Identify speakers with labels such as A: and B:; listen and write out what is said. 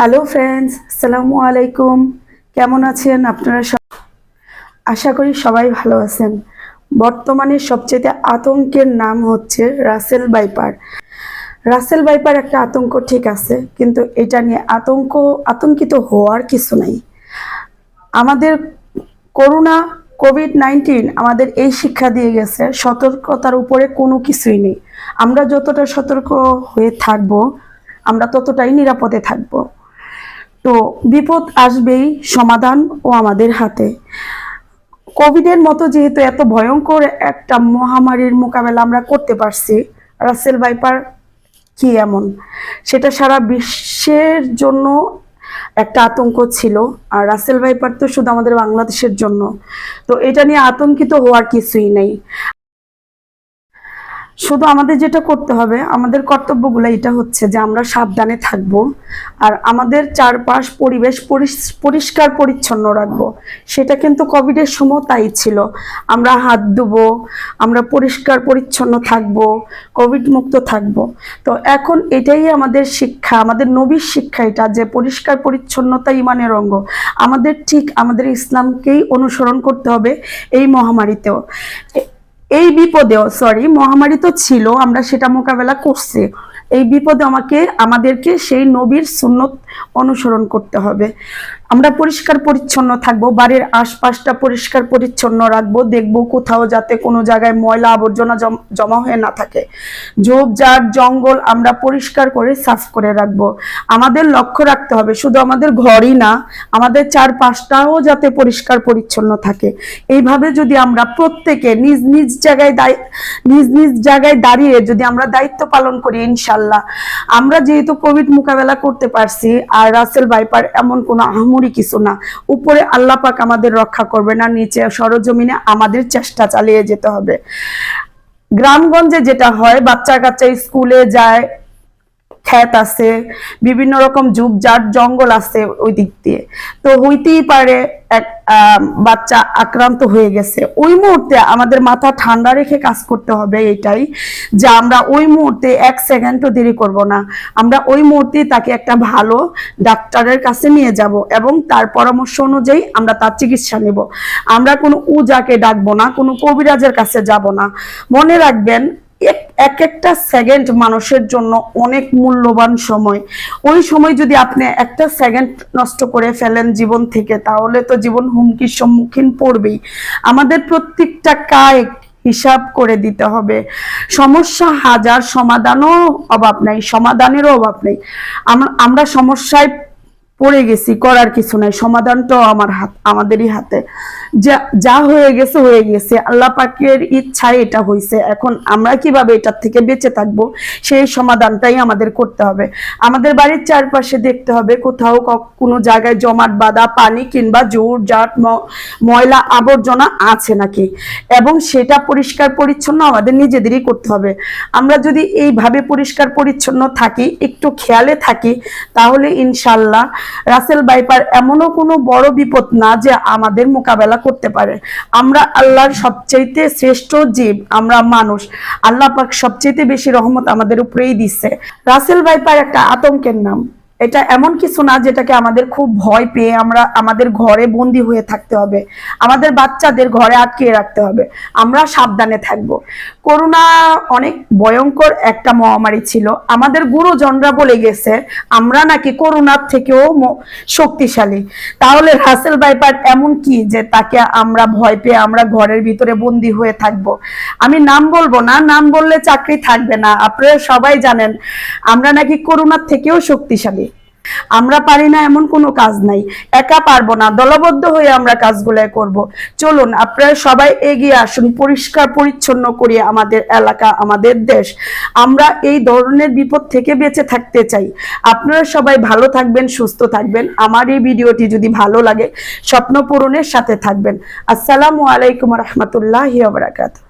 A: Hello friends আসসালামু আলাইকুম কেমন আছেন আপনারা সব? আশা করি সবাই ভালো আছেন। বর্তমানে সবচেয়ে আতঙ্কের নাম হচ্ছে রাসেল বাইপার রাসেল বাইপার একটা আতঙ্ক ঠিক আছে, কিন্তু এটা নিয়ে আতঙ্ক, আতঙ্কিত হওয়ার কিছু নাই। আমাদের করোনা কোভিড নাইন্টিন আমাদের এই শিক্ষা দিয়ে গেছে, সতর্কতার উপরে কোনো কিছুই নেই। আমরা যতটা সতর্ক হয়ে থাকব, আমরা ততটাই নিরাপদে থাকব। তো বিপদ আসবেই সমাধান ও আমাদের হাতে। কোভিডের মতো যেহেতু এত ভয়ঙ্কর একটা মহামারীর মোকাবেলা আমরা করতে পারছি, রাসেল ভাইপার কি এমন? সেটা সারা বিশ্বের জন্য একটা আতঙ্ক ছিল, আর রাসেল ভাইপার তো শুধু আমাদের বাংলাদেশের জন্য। তো এটা নিয়ে আতঙ্কিত হওয়ার কিছুই নেই। শুধু আমাদের যেটা করতে হবে, আমাদের কর্তব্যগুলো এটা হচ্ছে যে আমরা সাবধানে থাকব আর আমাদের চারপাশ পরিবেশ পরিষ্কার পরিচ্ছন্ন রাখব। সেটা কিন্তু কোভিডের সময় তাই ছিল। আমরা হাত ধুবো, আমরা পরিষ্কার পরিচ্ছন্ন থাকব, কোভিড মুক্ত থাকব। তো এখন এটাই আমাদের শিক্ষা, আমাদের নবীর শিক্ষা এটা যে পরিষ্কার পরিচ্ছন্নতা ইমানের অঙ্গ। আমাদের ঠিক আমাদের ইসলামকেই অনুসরণ করতে হবে এই মহামারীতেও। এই বিপদেও সরি মহামারী তো ছিল, আমরা সেটা মোকাবেলা করছি। এই বিপদে আমাকে, আমাদেরকে সেই নবীর সুন্নত অনুসরণ করতে হবে। আমরা পরিষ্কার পরিচ্ছন্ন থাকব, বাড়ির আশপাশটা পরিষ্কার পরিচ্ছন্ন রাখব, দেখব কোথাও যাতে কোনো জায়গায় ময়লা আবর্জনা জম- হয়ে না থাকে। ঝোপঝাড় জঙ্গল আমরা পরিষ্কার করে সাফ করে রাখব। আমাদের লক্ষ্য রাখতে হবে, শুধু আমাদের ঘরই না, আমাদের চারপাশটাও যাতে পরিষ্কার পরিচ্ছন্ন থাকে। এইভাবে যদি আমরা প্রত্যেকে নিজ নিজ জায়গায় নিজ নিজ জায়গায় দাঁড়িয়ে যদি আমরা দায়িত্ব পালন করি, ইনশাল্লাহ। আমরা যেহেতু কোভিড মোকাবেলা করতে পারছি, আর রাসেল ভাইপার এমন কোনো আহমরি কিছু না। উপরে আল্লাহ পাক আমাদের রক্ষা করবে না নিচে সরজমিনে আমাদের চেষ্টা চালিয়ে যেতে হবে। গ্রামগঞ্জে যেটা হয়, বাচ্চা কাচ্চা স্কুলে যায় ক্ষেত আছে, বিভিন্ন রকম ঝুপঝাড় জঙ্গল আছে ওই দিক দিয়ে। তো হইতেই পারে এক বাচ্চা আক্রান্ত হয়ে গেছে। ওই মুহূর্তে আমাদের মাথা ঠান্ডা রেখে কাজ করতে হবে এটাই যে আমরা ওই মুহূর্তে এক সেকেন্ডও দেরি করব না। আমরা ওই মুহূর্তে তাকে একটা ভালো ডাক্তারের কাছে নিয়ে যাব এবং তার পরামর্শ অনুযায়ী আমরা তার চিকিৎসা নেব। আমরা কোনো উজাকে ডাকবো না, কোনো কবিরাজের কাছে যাব না। মনে রাখবেন এক এক একটা সেকেন্ড মানুষের জন্য অনেক মূল্যবান সময়। ওই সময় যদি আপনি একটা সেকেন্ড নষ্ট করে ফেলেন জীবন থেকে, তাহলে তো জীবন হুমকির সম্মুখীন পড়বেই। আমাদের প্রত্যেকটা কায়িক হিসাব করে দিতে হবে। সমস্যা হাজার, সমাধানও অভাব নাই, সমাধানেরও অভাব নেই। আমরা সমস্যায় পড়ে গেছি, করার কিছু নাই, সমাধানটাও আমার হাত, আমাদেরই হাতে। যা যা হয়ে গেছে হয়ে গেছে। আল্লাহ পাকের ইচ্ছায় এটা হয়েছে এখন আমরা কীভাবে এটার থেকে বেঁচে থাকব? সেই সমাধানটাই আমাদের করতে হবে। আমাদের বাড়ির চারপাশে দেখতে হবে, কোথাও কোনো জায়গায় জমাট বাঁধা, পানি কিংবা জোর, জাট ময়লা, আবর্জনা আছে নাকি? এবং সেটা পরিষ্কার পরিচ্ছন্ন আমাদের নিজেদেরই করতে হবে। আমরা যদি এইভাবে পরিষ্কার পরিচ্ছন্ন থাকি, একটু খেয়ালে থাকি, তাহলে ইনশাল্লাহ রাসেল বাইপার এমনও কোনো বড় বিপদ না যে আমাদের মোকাবেলা করতে পারে। আমরা আল্লাহর সবচাইতে শ্রেষ্ঠ জীব, আমরা মানুষ। আল্লাহ পাক সবচাইতে বেশি রহমত আমাদের উপরেই দিচ্ছে রাসেল বাইপার একটা আতঙ্কের নাম। এটা এমন কিছু না যেটাকে আমাদের খুব ভয় পেয়ে আমরা আমাদের ঘরে বন্দি হয়ে থাকতে হবে। আমাদের বাচ্চাদের ঘরে আটকিয়ে রাখতে হবে। আমরা সাবধানে থাকব। করোনা অনেক ভয়ঙ্কর একটা মহামারী ছিল। আমাদের গুরুজনরা বলে গেছে, আমরা নাকি করোনার থেকেও শক্তিশালী। তাহলে রাসেল বাইপার এমন কি যে তাকে আমরা ভয় পেয়ে আমরা ঘরের ভিতরে বন্দি হয়ে থাকব? আমি নাম বলব না, নাম বললে চাকরি থাকবে না। আপনারা সবাই জানেন, আমরা নাকি করোনার থেকেও শক্তিশালী। আমরা পারি না, এমন কোনো কাজ নাই। একা পারব না, দলবদ্ধ হয়ে আমরা কাজগুলো করব। চলুন, আপনারা সবাই এগিয়ে আসুন, পরিষ্কার পরিচ্ছন্ন করি আমাদের এলাকা, আমাদের দেশ। আমরা এই ধরনের বিপদ থেকে বেঁচে থাকতে চাই। আপনারা সবাই ভালো থাকবেন, সুস্থ থাকবেন। আমার এই ভিডিওটি যদি ভালো লাগে, স্বপ্ন পূরণের সাথে থাকবেন। আসসালামু আলাইকুম রহমতুল্লাহ বারাকাতুহ।